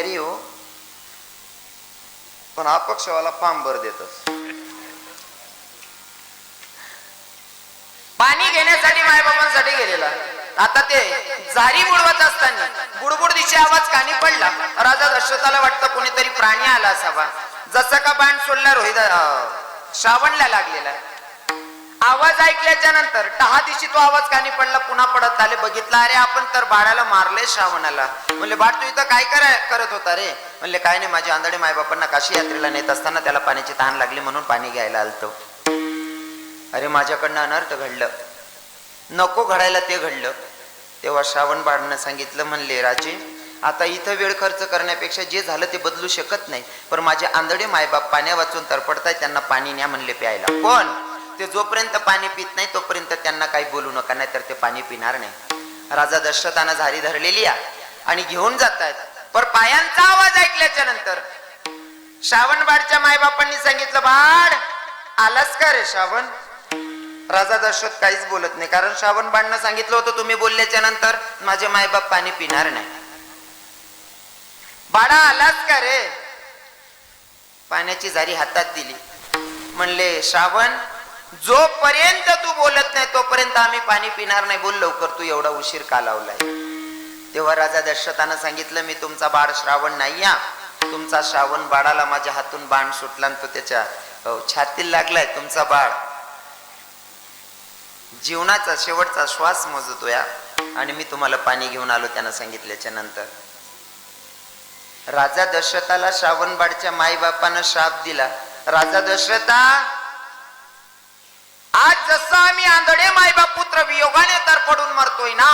तयारी हो. पण अपक्षवाला पाम भर देतस. पाणी घेण्यासाठी मायबापांसाठी गेलेला. आता ते जारी बुडवत असताना बुडबुड दिशे आवाज कानी पडला. राजा दशरथाला वाटतं कोणीतरी प्राणी आला असावा. जसं का बाण सोडला रोहित श्रावणला लागलेला. आवाज ऐकल्याच्या नंतर दहा दिवशी तो आवाज कानी पडला पुन्हा पडत आले बघितला अरे आपण तर बाळाला मारले श्रावणाला. म्हणले बाळ तू इथं काय कराय करत होता रे? म्हणले काय नाही माझे आंधळे मायबापांना काशी यात्रेला नेत असताना त्याला पाण्याची तहान लागली म्हणून पाणी घ्यायला आलतो. अरे माझ्याकडनं अनर्थ घडलं. नको घडायला ते घडलं. तेव्हा श्रावण बाळांना सांगितलं म्हणले राजे आता इथं वेळ खर्च करण्यापेक्षा जे झालं ते बदलू शकत नाही पण माझे आंधळे मायबाप पाण्या वाचून तरपडताय त्यांना पाणी न्या म्हणले प्यायला. पण ते जोपर्यंत पाणी पित नाही तोपर्यंत त्यांना काही बोलू नका नाही तर ते पाणी पिणार नाही. राजा दशरथानं झारी धरलेली आहे आणि घेऊन जात आहेत पर पायांचा आवाज ऐकल्याच्या नंतर श्रावणबाडच्या मायबापांनी सांगितलं बाळ आलास का रे श्रावण? राजा दशरथ काहीच बोलत नाही कारण श्रावणबाडनं सांगितलं होतं तुम्ही बोलल्याच्या नंतर माझे मायबाप पाणी पिणार नाही. बाळा आलास का रे? पाण्याची झारी हातात दिली. म्हणले श्रावण जोपर्यंत तू बोलत नाही तोपर्यंत आम्ही पाणी पिणार नाही. बोल लवकर तू एवढा उशीर का लावलाय? तेव्हा राजा दशरथानं सांगितलं मी तुमचा बाळ श्रावण नाही या तुमचा श्रावण बाळाला माझ्या हातून बाण सुटला तो त्याच्या छातीला लागलाय तुमचा बाळ. जीवनाचा शेवटचा श्वास मोजतो या आणि मी तुम्हाला पाणी घेऊन आलो त्यांना सांगितल्याच्या नंतर. राजा दशरथाला श्रावणबाडच्या माईबापानं श्राप दिला. राजा दशरथा आज जसं आम्ही आंधळे मायबाप पुत्र वियोगाने तर पडून मरतोय ना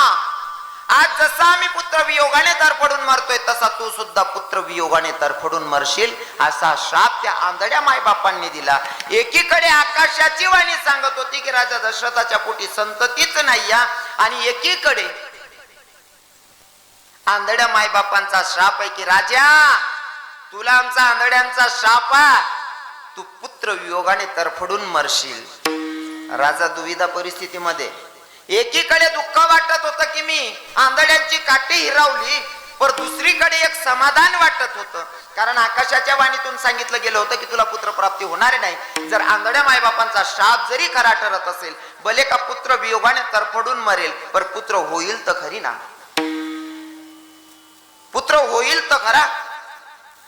आज जसा आम्ही पुत्र वियोगाने तर पडून मरतोय तसा तू सुद्धा पुत्र वियोगाने तर पडून मरशील असा श्राप त्या आंधळ्या मायबापांनी दिला. एकीकडे आकाशाची वाणी सांगत होती की राजा दशरथाच्या पोटी संततीच नाही आणि एकीकडे आंधळ्या मायबापांचा श्राप आहे की राजा तुला आमचा आंधळ्यांचा श्राप तू पुत्र वियोगाने तरफडून मरशील. राजा दुविधा परिस्थितीमध्ये एकीकडे दुःख वाटत होत की मी आंधळ्यांची काठी हिरावली पण दुसरीकडे एक समाधान वाटत होतं. कारण आकाशाच्या वाणीतून सांगितलं गेलं होतं की तुला पुत्र प्राप्ती होणार नाही. जर आंधळ्या मायबापांचा शाप जरी खरा ठरत असेल भले का पुत्र वियोगाने तरफडून मरेल पर पुत्र होईल तर खरी ना? पुत्र होईल तर खरा?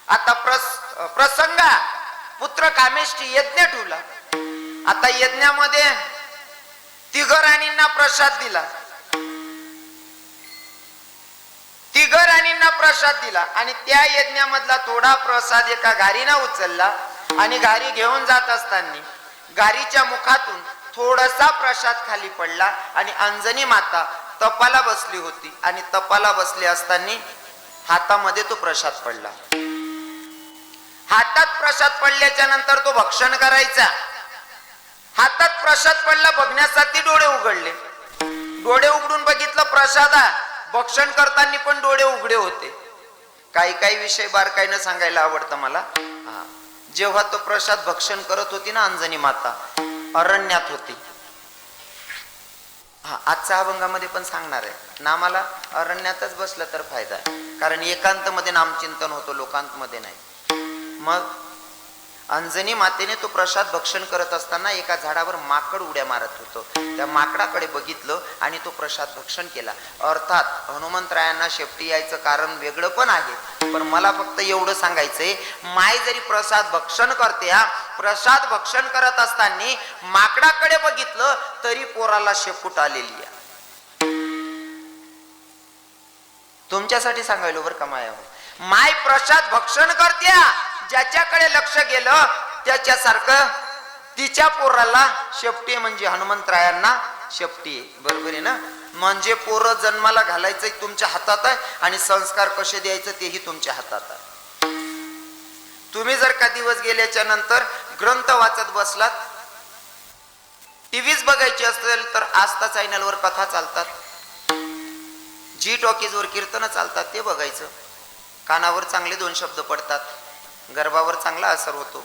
आता प्रस प्रसंगा पुत्र कामेष्टी यज्ञ ठेवला. आता यज्ञामध्ये तिघ राणींना प्रसाद दिला. तिघ राणींना प्रसाद दिला आणि त्या यज्ञामधला थोडा प्रसाद एका गारीना उचलला आणि घारी घेऊन जात असताना गारीच्या मुखातून थोडासा प्रसाद खाली पडला आणि अंजनी माता तपाला बसली होती आणि तपाला बसली असताना हातामध्ये तो प्रसाद पडला. हातात प्रसाद पडल्याच्या नंतर तो भक्षण करायचा. हातात प्रसाद पडला बघण्यासाठी डोळे उघडले. डोळे उघडून बघितलं प्रसादा भक्षण करताना पण डोळे उघडे होते. काही काही विषय बारकाईनं सांगायला आवडतं मला. जेव्हा तो प्रसाद भक्षण करत होती ना अंजनी माता अरण्यात होती. हा आजच्या अभंगामध्ये पण सांगणार आहे. नामाला अरण्यातच बसलं तर फायदा आहे. कारण एकांत मध्ये नामचिंतन होतो लोकांत मध्ये नाही. मग अंजनी मातेने तो प्रसाद भक्षण करत असताना एका झाडावर माकड उड्या मारत होतो. त्या माकडाकडे बघितलं आणि तो प्रसाद भक्षण केला. अर्थात हनुमंतरायांना शेपटी यायचं कारण वेगळं पण आहे. पण मला फक्त एवढं सांगायचंय माय जरी प्रसाद भक्षण करते हा प्रसाद भक्षण करत असताना माकडाकडे बघितलं तरी पोराला शेपूट आलेली आहे. तुमच्यासाठी सांगायलो बरं का माया माय प्रसाद भक्षण करत्या ज्याच्याकडे लक्ष गेलं त्याच्यासारखं तिच्या पोराला शेपटी म्हणजे हनुमंतरायांना शेपटी. आहे बरोबर आहे ना? म्हणजे पोरं जन्माला घालायचं तुमच्या हातात आहे आणि संस्कार कसे द्यायचं तेही तुमच्या हातात आहे. तुम्ही जर का दिवस गेल्याच्यानंतर ग्रंथ वाचत बसलात टीव्हीच बघायची असेल तर आस्था चॅनलवर कथा चालतात. जी टॉकीजवर कीर्तन चालतात ते बघायचं. कानावर चांगले दोन शब्द पडतात. गर्भावर चांगला असर होतो.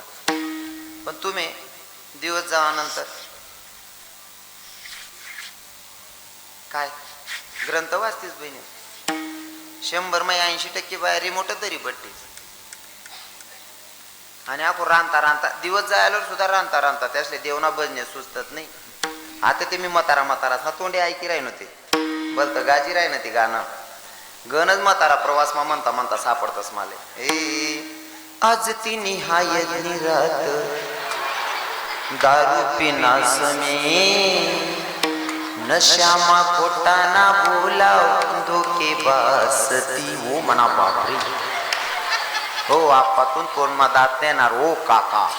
पण तुम्ही दिवस जावानंतर काय? ग्रंथ वाचतीस बहिणी? शंभर मै ऐंशी टक्के बाहेर रिमोट तरी पडते. आणि आपण रांधता रांधता दिवस जायला सुद्धा रांधता रांधता त्यासले देवना बजणे सुचतात नाही. आता ते मी मतारा मतारा हा तोंडे ऐकी राही नव्हते बलत गाजी राही ना ते गाणं. गणच म्हातारा प्रवास मा म्हणता म्हणता सापडतस माले. ए आज ती निहाय निरात. दारू पिना समे नशामा खोटाना बोलाव धोके बासती. हो म्हणा बापरे. हो आपातून कोरमा दात देणार. ओ काका.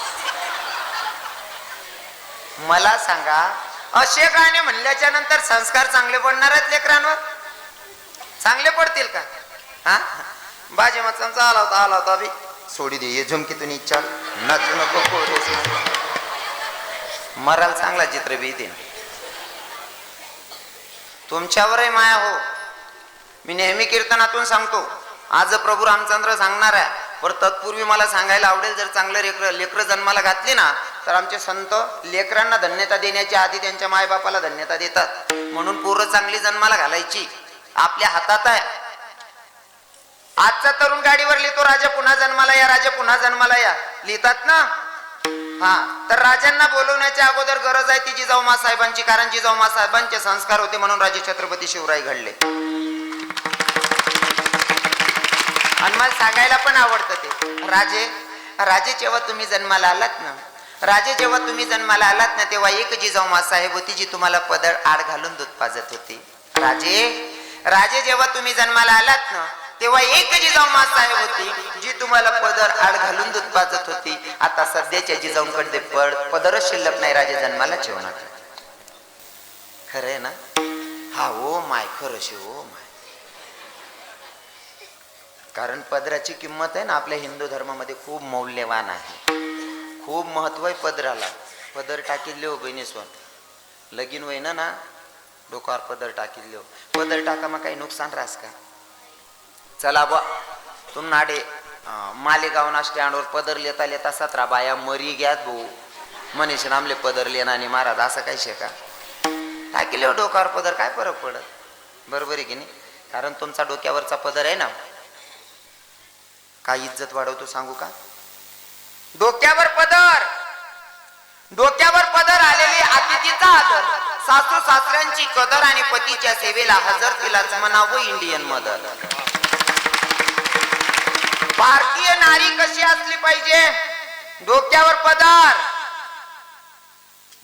मला सांगा असे गाणे म्हणल्याच्या नंतर संस्कार चांगले पडणार आहेत लेकरांवर? चांगले पडतील का? हा? बाजे मत आला होता आला होता बी सोडी दे ये झुमकीतून इच्छा. नाचू नको कोरेस मराल चांगला चित्र बी दे तुमच्यावरही माया हो. मी नेहमी कीर्तनातून सांगतो आज प्रभू रामचंद्र सांगणार आहे पण तत्पूर्वी मला सांगायला आवडेल जर चांगलं लेकर लेकरं जन्माला घातली ना तर आमचे संत लेकरांना धन्यता देण्याच्या आधी त्यांच्या मायबापाला धन्यता देतात. म्हणून पोरं चांगली जन्माला घालायची. आपल्या हातात आहे. आजचा तरुण गाडीवर लिहितो राजा पुन्हा जन्माला या राजा पुन्हा जन्माला या. लिहितात ना? हा. तर राजांना बोलवण्याच्या अगोदर गरज आहे ती जिजाऊमा साहेबांची कारण जिजाऊमा साहेबांचे संस्कार होते म्हणून राजे छत्रपती शिवराय घडले. आणि मला सांगायला पण आवडतं ते. राजे राजे जेव्हा तुम्ही जन्माला आलात ना राजे जेव्हा तुम्ही जन्माला आलात ना तेव्हा एक जिजाऊमा साहेब होती जी तुम्हाला पदर आड घालून दूध पाजत होती. राजे राजे जेव्हा तुम्ही जन्माला आलात ना तेव्हा एक जिजाऊमा साहेब होती जी तुम्हाला पदर आड घालून दूध पाजत होती. आता सध्याच्या जिजाऊंकडे पड पदरच शिल्लक नाही राजे जन्माला जेवणात. खरंय ना? हा ओ माय खरं ओ माय. कारण पदराची किंमत आहे ना आपल्या हिंदू धर्मामध्ये खूप मौल्यवान आहे. खूप महत्त्व आहे पदराला. पदर टाकील हो बहिणी लगीन वय ना डोकावर पदर टाकील हो. पदर टाका मग काही नुकसान राहस का? चला बा तुम नाडे. मालेगावना स्टँडवर पदर लेता लेता सतरा बाया मरी घ्यात भाऊ मनीष नामले पदर लेना महाराज असं काही शेका टाकील हो डोक्यावर पदर? काय फरक पडत? बरोबर आहे की नाही? कारण तुमचा डोक्यावरचा पदर आहे ना. काय इज्जत वाढवतो सांगू का? डोक्यावर पदर! डोक्यावर पदर आलेली अतिथीचा आदर. सासू सासऱ्यांची कदर आणि पतीच्या सेवेला हजर तिलाच म्हणावं इंडियन मदर. भारतीय नारी कशी असली पाहिजे? डोक्यावर पदार.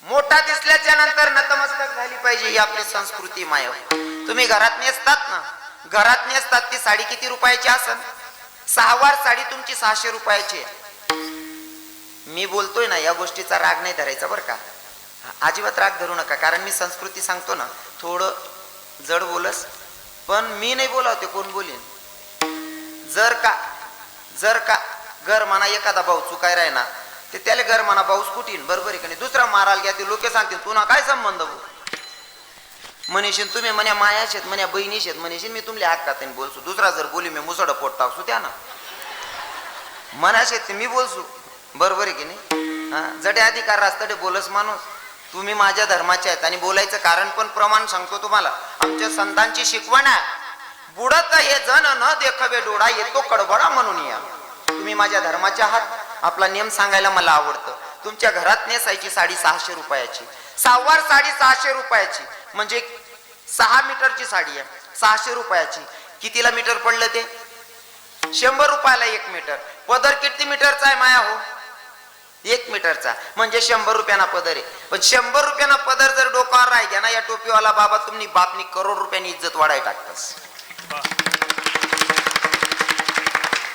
मोठा दिसल्याच्या नंतर नतमस्तक झाली पाहिजे ही आपली संस्कृती माय हो. तुम्ही घरात नेसतात ना? घरात नेसतात ती साडी किती रुपयाची असन? सहावार साडी तुमची सहाशे रुपयाची आहे. मी बोलतोय ना या गोष्टीचा राग नाही धरायचा बरं का? अजिबात राग धरू नका कारण मी संस्कृती सांगतो ना थोडं जड बोलस. पण मी नाही बोलावते कोण बोलीन? जर का जर का घर म्हणा एखादा भाऊ चुकाय राय ना ते त्याला घर म्हणा भाऊस कुठीन? बरोबर आहे का दुसरा मारायला घ्या ते लोक सांगतील तुला काय संबंध भाऊ? म्हणेशील तुम्ही म्हण्या माया शेत म्हण्या बहिणी शेत म्हणेशील मी तुमल्या हात बोलसू दुसरा जर बोली मी मुसड पोट टाकसू त्या ना. म्हणा शेत मी बोलसू बरोबर आहे की नाही? जडे अधिकार रास्तडे बोलस माणूस. तुम्ही माझ्या धर्माचे आहेत आणि बोलायचं कारण पण प्रमाण सांगतो तुम्हाला. आमच्या संतांची शिकवण आहे. बुडत हे जन न देखवे डोळा येतो कडबडा म्हणून या. तुम्ही माझ्या धर्माच्या आहात. आपला नियम सांगायला मला आवडतं. तुमच्या घरात नेसायची साडी सहाशे रुपयाची. सहावार साडी सहाशे रुपयाची. म्हणजे सहा मीटरची साडी आहे. सहाशे रुपयाची. कितीला मीटर पडलं ते? शंभर रुपयाला एक मीटर. पदर किती मीटरचा आहे माया हो? एक मीटरचा. म्हणजे शंभर रुपयाना पदर आहे. पण शंभर रुपयाना पदर जर डोकावर राहिल्या ना या टोपीवाला बाबा तुम्ही बापनी करोड रुपयांनी इज्जत वाढाय टाकतस.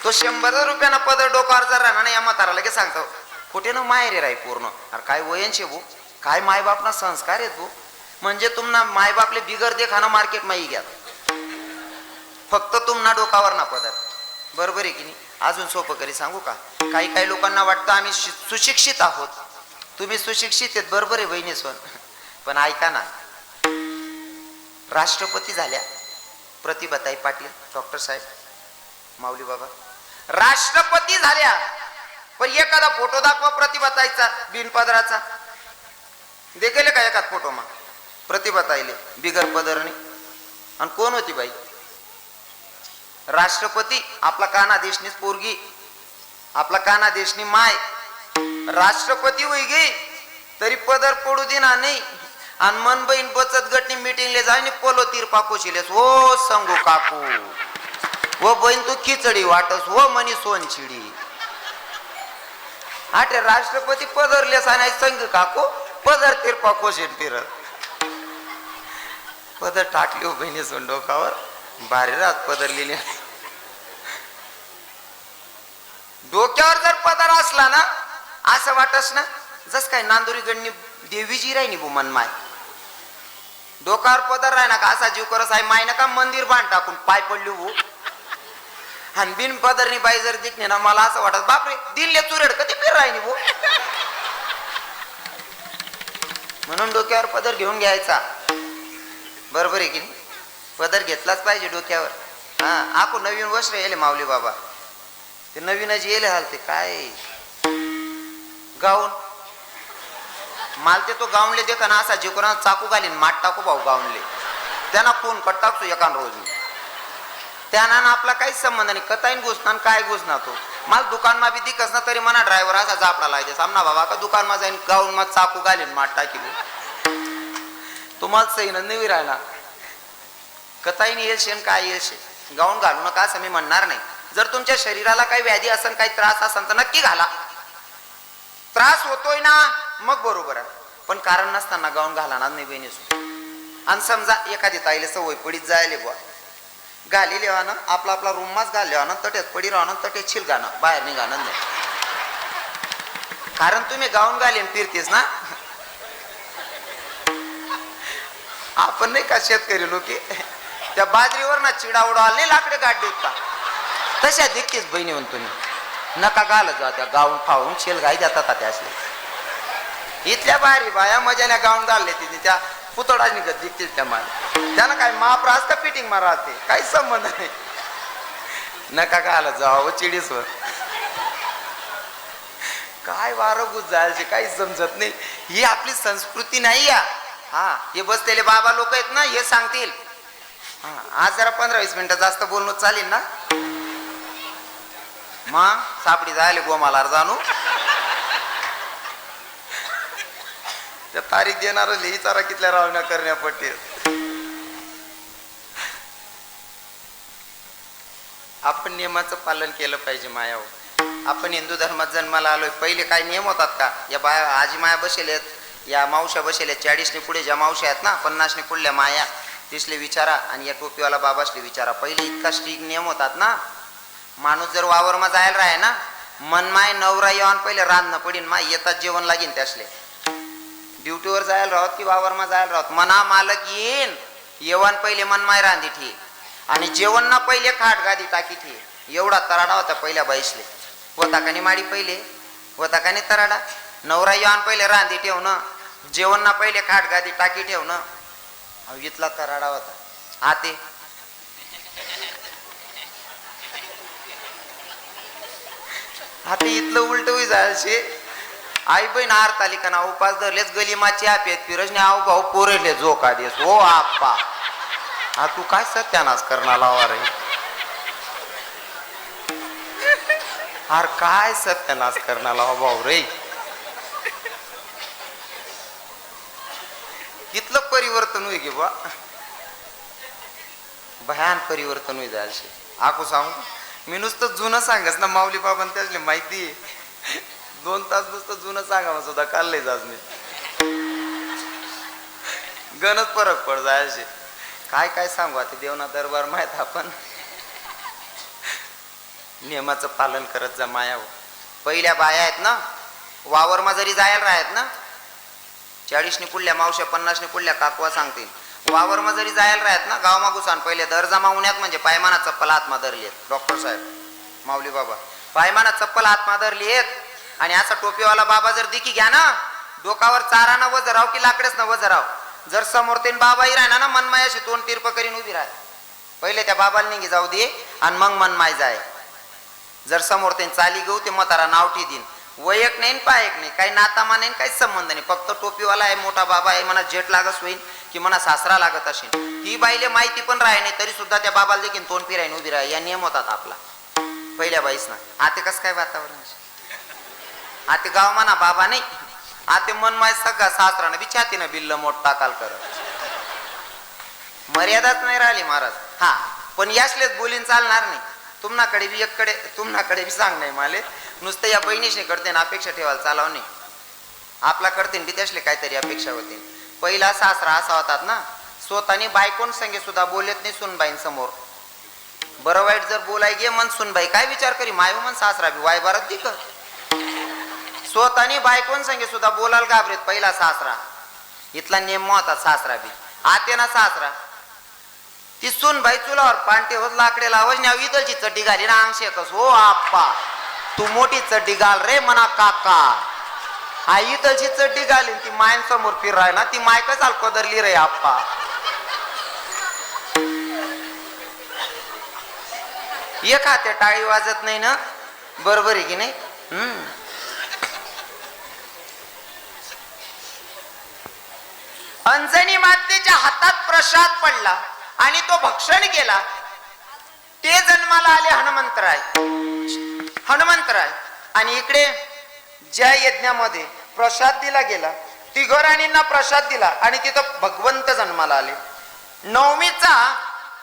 तो शंभर रुपयाना पदर डोकावर जर राहणार ना या म्हाताराला लगेच सांगतो कुठे ना मायरे राय पूर्ण? अरे काय वयनशे भू? काय मायबापना संस्कार आहेत भू? म्हणजे तुम्हाला मायबापले बिगर देखाना मार्केट माही घ्या. फक्त तुम्हाला डोकावर ना पदर बरोबर आहे की नाही? अजून सोपं करी सांगू का? काही काही लोकांना वाटतं आम्ही सुशिक्षित आहोत. तुम्ही सुशिक्षित आहेत बरोबर आहे बहिणी सोन. पण ऐका ना. राष्ट्रपती झाल्या प्रतिभाताई पाटील डॉक्टर साहेब माऊली बाबा. राष्ट्रपती झाल्या. पण एखादा फोटो दाखवा प्रतिभाताईचा बिनपदराचा. देखील का एखाद फोटो मग? प्रतिभाताईले बिगर पदरने. आणि कोण होती बाई? राष्ट्रपती आपला काना देशनीच पोरगी. आपला काना देशनी माय. राष्ट्रपती होई गे तरी पदर पडू देना नाही. आणि मन बहीण बचत गटनी मिटिंगले जाईन पोलो तीर पाकू हो सांगू काकू. व बहीण तू खिचडी वाटस व मनी सोन चिडी आटे राष्ट्रपती पदरले आणि संग काको पदर तीर पाकू शिल पदर टाकली बहिणी सोन डोकावर भारी रात पदरलेली. डोक्यावर जर पदर असला ना असं वाटस ना जस काय नांदुरी गणनी देवीची राहिनी बुमन मन माय. डोक्यावर पदर राही ना का असा जीव करस आहे माय ना का मंदिर बांध टाकून पाय पडली हो आणि बिन पदरनी बाई जर दिखणे ना मला असं वाटत बापरे दिल्ले चुरड कधी फिर राहिनी भो? म्हणून डोक्यावर पदर घेऊन घ्यायचा. बरोबर आहे की नाही? पदर घेतलाच पाहिजे डोक्यावर. हा आखो नवीन वस्त्र येले माऊली बाबा. ते नवीनच येले हालते काय? गाऊन. माल ते तो गाऊनले देखा ना असा जिकोना चाकू घालीन माठ टाकू भाऊ गाऊनले. त्यांना फोन कट टाकतो एका रोज मी. त्यानं आपला काहीच संबंध नाही. कताईन घुसणार काय घुसणार तो? मला दुकान मा बी दिकस ना तरी म्हणा ड्रायव्हर असा जापडा लायचे सामना बाबा का दुकान मा जाईन गाऊन मग चाकू घालीन माठ टाकी तुम्हाला सही नवी राहिला कताईन येईल काय येईल गाऊन घालू नका असं मी म्हणणार नाही. जर तुमच्या शरीराला काही व्याधी असेल काही त्रास असेल तर नक्की घाला. त्रास होतोय ना मग बरोबर आहे. पण कारण नसताना गाऊन घालणार नाही बेनिसू आणि समजा एखादी ताईला सवय पडीत जायले बुवा. घाली लेवानं आपला आपला रूममाच घाल लेवानं तटेच पडी राहणं तटेच छिल गाणं बाहेर निघाणं नाही. कारण तुम्ही गाऊन घालीन फिरतेस ना. आपण नाही का शेतकरी लोक? त्या बाजरीवर ना चिडा उडवाल नाही लाकडे गाठ देत. तशा दिखतेच बहिणी म्हणून तुम्ही. नका घालत जा त्या गाऊन फावून शेल घाई जातात त्या असले इथल्या बाहेर बाया मजाने गाऊन घालले तिथे त्या पुतळा निघत दिसतील त्या मला त्याला काय माप राहत का फिटिंग मा राहते. काही संबंध नाही. नका घालत जावं चिडीसवर हो. काय वारं गुज जायचे काही समजत नाही. ही आपली संस्कृती नाही या. हा हे बसलेले बाबा लोक आहेत ना हे सांगतील. आज जरा पंधरा वीस मिनिटं जास्त बोलणं चालेल ना? मा सापडी जायले गोमालार जाणू. त्या तारीख देणार लिहिचारा कितल्या रावण्या करण्या पडते आपण नियमाचं पालन केलं पाहिजे मायावर आपण हिंदू धर्मात जन्माला आलोय पहिले काय नियम होतात का? या बाया आजी माया बसेल आहेत या मावश्या बसेल आहेत चाळीसने पुढे ज्या मावश्या आहेत ना पन्नासने पुढल्या माया तिसले विचारा आणि या टोपीवाला बाबासले विचारा. पहिले इतका स्ट्रिक नियम होतात ना. माणूस जर वावरमा जायला राहे ना मन माय नवरा येऊन पहिले रांधणं पडीन माय येतात जेवण लागीन त्यासले. ड्युटीवर जायला राहत की वावरमा जायला राहत? मना मालक येईन. येवन पहिले मनमाय रांधी ठे. आणि जेवण ना पहिले खाट गादी टाकी ठे. एवढा तराडा होता पहिल्या बाईसले. होता माडी पहिले. होता तराडा. नवरा येऊन पहिले रांधी ठेवणं. जेवण ना पहिले खाट गादी टाकी ठेवणं. अहो, इथला तराडा होता. आते आते इथलं उलट होई जायचे. आई बहीण आर तालिका ना उपास धरलेच गलिमाची आपेत फिरजने आऊ भाऊ पोरेले झोका देस. ओ आप्पा. हा तू काय सत्यानाश करणार लावा रे? अर काय सत्यानाश करणार लावा भाऊ रे? कितलं परिवर्तन होई गे बा भयान परिवर्तन होई जायचे. आकू सांगू मी नुसतं जुनं सांगस ना माऊली बाबांनी त्याचले माहिती. आहे. दोन तास नुसतं जुनं सांगा सुद्धा काढलंय जाज मी. गणच फरक पड जायचे काय काय सांगू आता देवना दरबार माहीत आपण. नियमाचं पालन करत जा माया पहिल्या बाया आहेत ना वावरमा जरी जायला राहत ना चाळीसने पुढल्या मावश्या पन्नासने पुढल्या काकवा सांगतील. वावरमा जरी जायला राहत ना गाव मागुसान पहिले दर जमा उन्यात म्हणजे पायमाना चप्पल आत्मा धरली डॉक्टर साहेब माऊली बाबा पायमाना चप्पल आत्मा धरली आहेत आणि असा टोपीवाला बाबा जर दिकी घ्या ना डोकावर चारा ना वजराव की लाकडेच ना वजराव जर समोर तेन बाबाही राहणार ना मनमायाशी तोंड तिरप करीन उभी राह पहिले त्या बाबाला निघी जाऊ दे आणि मग मनमाय जाय. जर समोर तेन चाली गहू ते मतारा नावठी देईन. वयक नाही पायक नाही काही नातामा नाही काही संबंध नाही. फक्त टोपीवाला आहे मोठा बाबा आहे म्हणा जेट लागत होईल की म्हणा सासरा लागत असेल. ती बाईले माहिती पण राही नाही तरी सुद्धा त्या बाबाला देखील तोंड फिरायन उभी राही या नियम होतात आपला. पहिल्या बाईस ना आता कसं काय वातावरण? आता गाव म्हणा बाबा नाही. आता मन माय सगळा सासरानं बी छातीनं बिल्ल मोठ टाकाल करत. मर्यादाच नाही राहिली महाराज. हा पण यासलेच बोलीन चालणार नाही. तुम्हाकडे बी एककडे तुम्हाकडे बी सांग नाही माले. नुसतं या बहिणीशी करते ना अपेक्षा ठेवायला चालाव नाही. आपला करते बी त्यासले काहीतरी अपेक्षा होती. पहिला सासरा असा होतात ना स्वतःनी बायकोन संगे सुद्धा बोलत नाही सुनबाईन समोर. बरं वाईट जर बोलाय गे मन सुनबाई काय विचार करी? माय मन सासरा बी वाय बारात दी कर. स्वतःनी बायकोन संगे सुद्धा बोलायला घाबरेत पहिला सासरा. इथला नेम होता सासरा बी. आते ना सासरा. ती सून बाई चुलावर पांटे होत लाकडे लावज न्या इथलची चड्डी घाली ना अंगशे कस हो आप्पा. तू मोठी चड्डी घाल रे म्हणा काका. हा इथलची चड्डी घालीन. ती मायन समोर फिर राय ना ती मायकच कसाल रे आप्पा? एक हाते टाळी वाजत नाही ना? बरोबर आहे की नाही? हम्म. अंजनी मातेच्या हातात प्रसाद पडला आणि तो भक्षण केला. ते जन्माला आले हनुमंतराय. हनुमंतराय. आणि इकडे ज्या यज्ञामध्ये प्रसाद दिला गेला तिघोराणींना प्रसाद दिला आणि तिथं भगवंत जन्माला आले. नवमीचा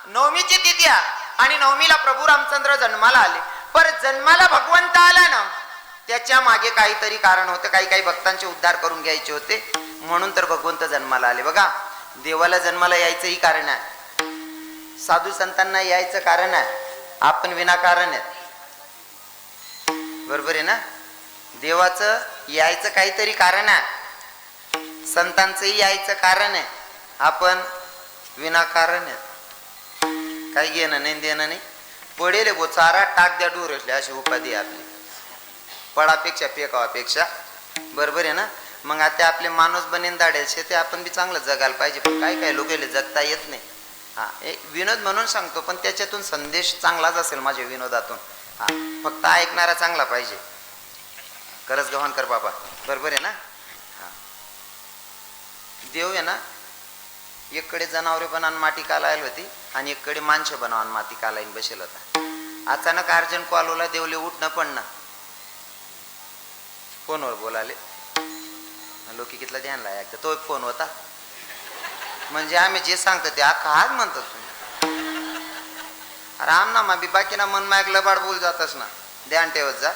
नवमीची तिथी आहे आणि नवमीला प्रभू रामचंद्र जन्माला आले. पर जन्माला भगवंत आला ना त्याच्यामागे काहीतरी कारण होतं. काही काही भक्तांचे उद्धार करून घ्यायचे होते. म्हणून तर भगवंत जन्माला आले. बघा देवाला जन्माला यायचंही कारण आहे. साधू संतांना यायचं कारण आहे. आपण विनाकारण आहे बरोबर आहे ना? देवाचं यायचं काहीतरी कारण आहे. संतांचंही यायचं कारण आहे. आपण विनाकारण आहे काही घेणं नाही देणं नाही. पडेल गो चारा टाक द्या डोर असले अशी उपाधी आपली. पडापेक्षा पेकावापेक्षा बरोबर आहे ना? मग आता आपले माणूस बनेन दाडेल ते आपण बी चांगलं जगायला पाहिजे. पण काय काय लोकांना जगता येत नाही. हा एक विनोद म्हणून सांगतो पण त्याच्यातून संदेश चांगलाच असेल माझ्या विनोदातून. हा फक्त ऐकणारा चांगला पाहिजे. करच गव्हाणकर बाबा. बरोबर आहे ना? हा. देव आहे ना? एककडे जनावरे बनान माती कालायला होती आणि एककडे माणसं बनवान माती कालायन बसेल होता. अचानक अर्जन कॉल देवले उठणं पण ना. फोनवर बोलाले. लोकी कितला ध्यान लायक तो फोन होता. म्हणजे आम्ही जे सांगतो ते अख्खा हाच म्हणतो तुम्ही. राम ना मा बी बाकीना मन मायक लबाड बोल जातच ना. ध्यान ठेवत जा.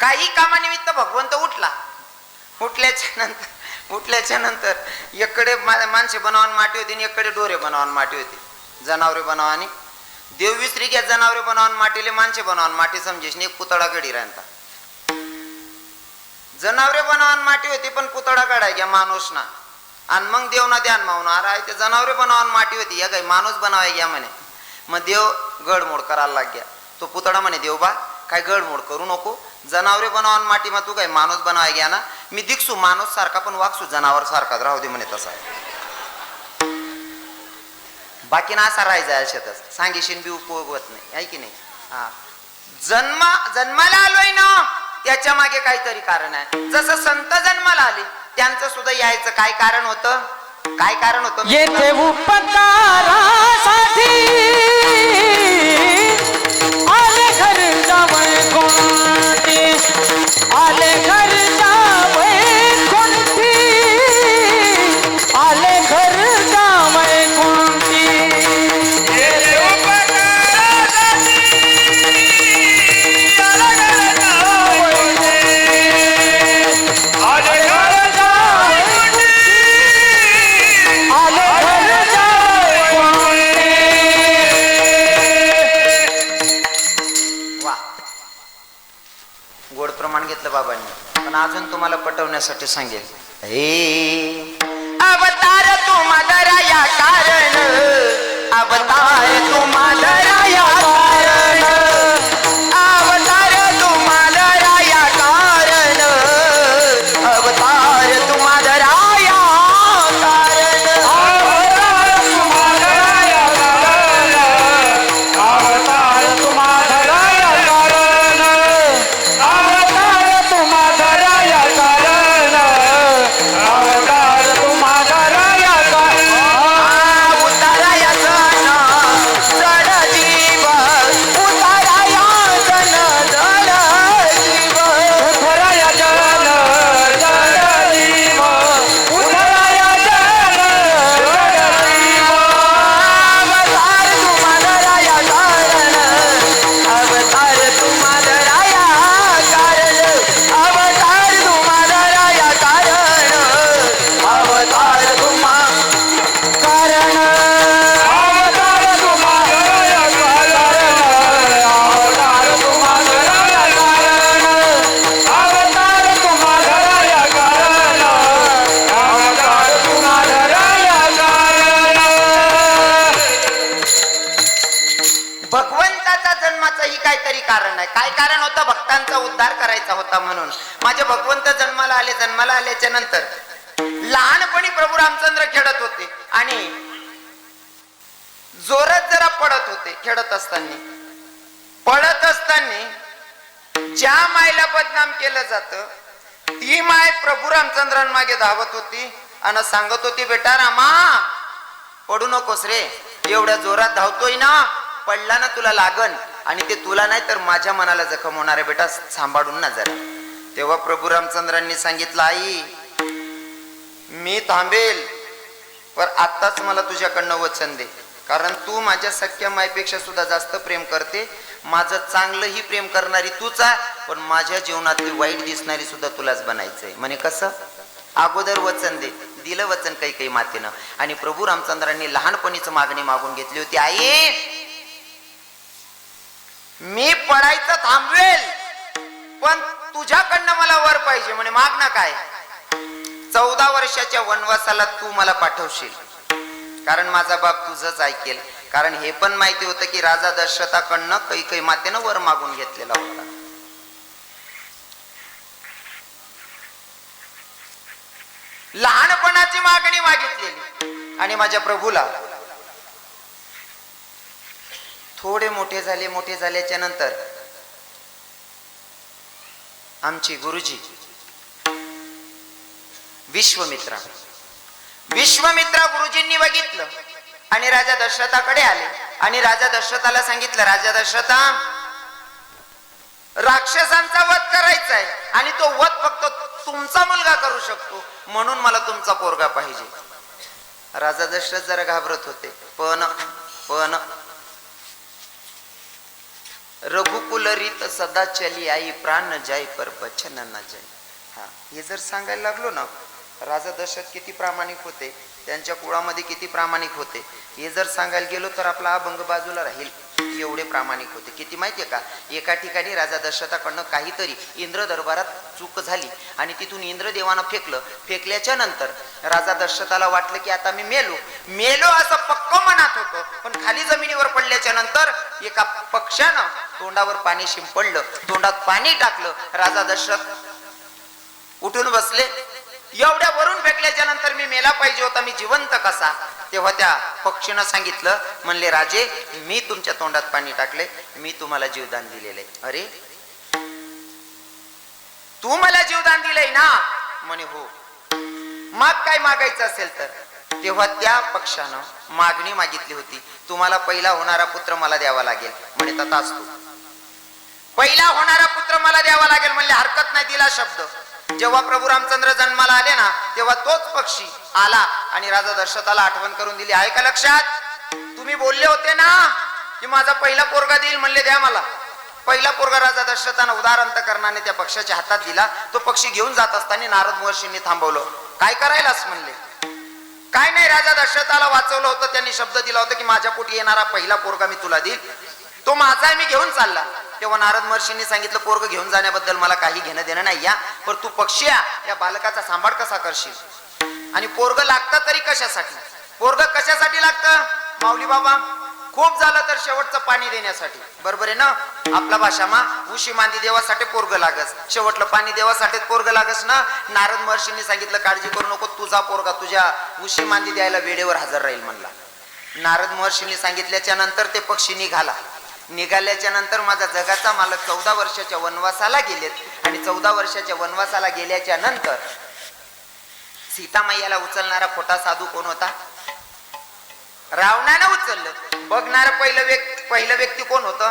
काही कामानिमित्त भगवंत उठला. उठल्याच्या नंतर उठल्याच्या नंतर एकडे माणसे बनवान माटी होती आणि एकडे डोरे बनवान माटी होती. जनावरे बनवानी. देव विसरी घ्या जनावरे बनवान माटीले माणसे बनवान माटी समजेश एक पुतळा गडी राहता जनावरे बनवान माटी होती पण पुतळा काढाय घ्या माणूस ना आणि मग देव ना ध्यान मावणार आहे ते जनावरे बनवान माटी होती. या काही माणूस बनवाय घ्या म्हणे. मग देव गडमोड करायला लाग गया तो पुतळा म्हणे देवबा काय गडमोड करू नको. जनावरे बनवान माटी मग तू काय माणूस बनवाय घ्या ना. मी दिसू माणूस सारखा पण वागसू जनावर सारखा. राहू दे म्हणे तसा. बाकी ना असा राहायचा आयुष्यातच सांगेशीन बी उपयोग होत नाही. आहे की नाही? हा. जन्मा जन्माला आलोय ना. त्याच्यामागे काहीतरी कारण आहे. जसं संत जन्माला आले त्यांचं सुद्धा यायचं काय कारण होतं? काय कारण होतं? येथे उपकारासाठी आले घर जवळ आले घर तुम्हाला पटवण्यासाठी सांगेल म्हणून माझे भगवंत जन्माला आले जन्माला आल्याच्यानंतर लहानपणी प्रभू रामचंद्र खेळत होते आणि जोरात जरा पडत होते खेळत असताना. पडत असताना ज्या मायला बदनाम केलं जात ती माय प्रभू रामचंद्रांमागे धावत होती आणि सांगत होती बेटा रामा पडू नकोस रे. एवढ्या जोरात धावतोय ना पडला ना तुला लागन आणि ते तुला नाही तर माझ्या मनाला जखम होणार आहे. बेटा सांभाळून ना जरा. तेव्हा प्रभू रामचंद्रांनी सांगितलं आई मी थांबेल पण आत्ताच मला तुझ्याकडनं वचन दे. कारण तू माझ्या सख्या मायपेक्षा सुद्धा जास्त प्रेम करते. माझं चांगलंही प्रेम करणारी तूच आहे पण माझ्या जीवनातली वाईट दिसणारी सुद्धा तुलाच बनायचंय. म्हणे कसं? अगोदर वचन दे. दिलं वचन काही काही मातेनं. आणि प्रभू रामचंद्रांनी लहानपणीच मागणी मागून घेतली होती आई मी पडायचं थांबवेल पण तुझ्याकडनं मला वर पाहिजे म्हणे. माग ना काय? चौदा वर्षाच्या वनवासाला तू मला पाठवशील. कारण माझा बाप तुझंच ऐकेल. कारण हे पण माहिती होतं की राजा दशरथाकडनं काही काही मातेनं वर मागून घेतलेला होता. लहानपणाची मागणी मागितलेली. आणि माझ्या प्रभूला थोडे मोठे झाले मोठे झाल्याच्यानंतर आमची गुरुजी. विश्वमित्रा. विश्वमित्रा गुरुजींनी बघितलं. आणि राजा दशरथाकडे आले. आणि राजा दशरथाला सांगितलं राजा दशरथा राक्षसांचा वध करायचा आहे आणि तो वध फक्त तुमचा मुलगा करू शकतो. म्हणून मला तुमचा पोरगा पाहिजे. राजा दशरथ जरा घाबरत होते. पण पण रघुकुल रीत सदा चली आई प्राण जाई पर बचन न जाई. हा हे जर सांगायला लागलो ना राजा दशरथ किती प्रामाणिक होते त्यांच्या कुळामध्ये किती प्रामाणिक होते हे जर सांगायला गेलो तर आपला अभंग बाजूला राहील. एवढे प्रामाणिक होते. किती माहितीये का? एका ठिकाणी राजा दशरथाकडनं काहीतरी इंद्र दरबारात चूक झाली आणि तिथून इंद्रदेवानं फेकलं. फेकल्याच्या नंतर राजा दशरथाला वाटलं की आता मी मेलो. मेलो असं पक्क मनात होतं. पण खाली जमिनीवर पडल्याच्या नंतर एका पक्षानं तोंडावर पाणी शिंपडलं. तोंडात पाणी टाकलं. राजा दशरथ उठून बसले. एवढ्या वरून फेकल्याच्या नंतर मी मेला पाहिजे होता मी जिवंत कसा? तेव्हा त्या पक्षीनं सांगितलं म्हणले राजे मी तुमच्या तोंडात पाणी टाकले मी तुम्हाला जीवदान दिलेले. अरे तू मला जीवदान दिलंय ना? म्हणे हो. मग काय मागायचं असेल तर? तेव्हा त्या पक्षानं मागणी मागितली होती तुम्हाला पहिला होणारा पुत्र मला द्यावा लागेल. म्हणे तथाच तू पहिला होणारा पुत्र मला द्यावा लागेल म्हणले हरकत नाही दिला शब्द. जेव्हा प्रभू रामचंद्र जन्माला आले ना तेव्हा तोच पक्षी आला आणि राजा दशरथाला आठवण करून दिली आहे का लक्षात? तुम्ही बोलले होते ना की माझा पहिला पोरगा देईल म्हणले द्या मला. पहिला पोरगा राजा दशरथानं उदार करणाने त्या पक्षाच्या हातात दिला. तो पक्षी घेऊन जात असताना नारद महर्षींनी थांबवलं. काय करायलाच म्हणले. काय नाही राजा दशरथाला वाचवलं होतं. त्यांनी शब्द दिला होता की माझ्या पोटी येणारा पहिला पोरगा मी तुला देईल. तो माझा मी घेऊन चालला. तेव्हा नारद महर्षींनी सांगितलं पोरग घेऊन जाण्याबद्दल मला काही घेणं देणं नाही या पण तू पक्षी या बालकाचा सांभाळ कसा करशील? आणि पोरग लागतं तरी कशासाठी? पोरग कशासाठी लागतं? माऊली बाबा खूप झालं तर शेवटचं पाणी देण्यासाठी. बरोबर आहे ना? आपला भाषा मा उशी मांदी देवासाठी पोरग लागस. शेवटलं पाणी देवासाठी पोरग लागस ना? नारद महर्षींनी सांगितलं काळजी करू नको तुझा पोरगा तुझ्या उशी मांदी द्यायला वेळेवर हजर राहील म्हणला. नारद महर्षींनी सांगितल्याच्या नंतर ते पक्षी निघाला. निघाल्याच्या नंतर माझा जगाचा मालक चौदा वर्षाच्या वनवासाला गेलेत. आणि चौदा वर्षाच्या वनवासाला गेल्याच्यानंतर सीतामय्याला उचलणारा खोटा साधू कोण होता? रावणानं उचललं. बघणार पहिलं व्यक्ती पहिलं व्यक्ती कोण होत?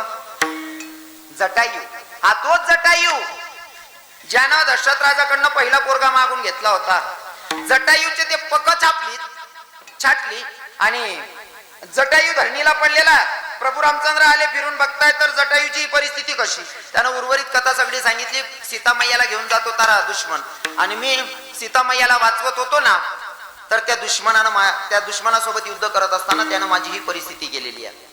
जटायू. हा तोच जटायू ज्यानं दशरथ राजाकडनं पहिला पोरगा मागून घेतला होता. जटायूचे ते पक छापलीत छाटली आणि जटायू धरणीला पडलेला. प्रभू रामचंद्र आले फिरून बघताय तर जटायूची परिस्थिती कशी? त्यानं उर्वरित कथा सगळी सांगितली. सीतामय्याला घेऊन जात होता दुश्मन. आणि मी सीतामय्याला वाचवत होतो ना तर त्या दुश्मनानं त्या दुश्मनासोबत युद्ध करत असताना त्यानं माझी ही परिस्थिती केलेली आहे.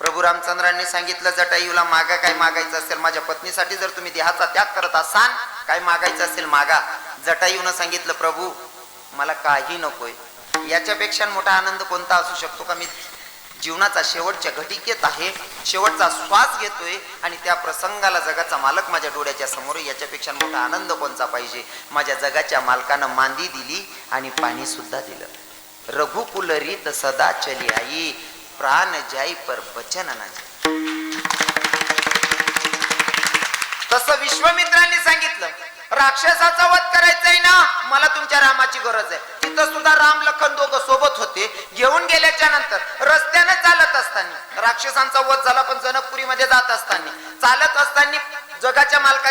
प्रभू रामचंद्रांनी सांगितलं जटायूला मागा काय मागायचं असेल माझ्या पत्नीसाठी जर तुम्ही देहाचा त्याग करत असाल काय मागायचं असेल मागा. जटायूनं सांगितलं प्रभू मला काही नकोय. याच्यापेक्षा मोठा आनंद कोणता असू शकतो का? मी जीवनाचा शेवटच्या घटिकेत आहे. शेवटचा श्वास घेतोय आणि त्या प्रसंगाला जगाचा मालक माझ्या डोळ्याच्या समोर याच्यापेक्षा मोठा आनंद कोणचा पाहिजे? माझ्या जगाच्या मालकानं मांदी दिली आणि पाणी सुद्धा दिलं. रघुकुल रीत सदा चली आई प्राण जाई पर बचन ना जाई. तसं विश्वमित्रांनी सांगितलं राक्षसाचा वध करायचंय ना मला तुमच्या रामाची गरज आहे. तिथं सुद्धा राम लखन दोघं सोबत होते. घेऊन गेल्याच्यानंतर रस्त्यानं चालत असताना राक्षसांचा वध झाला पण जनकपुरीमध्ये जात असताना. चालत असताना जगाच्या मालकाच्या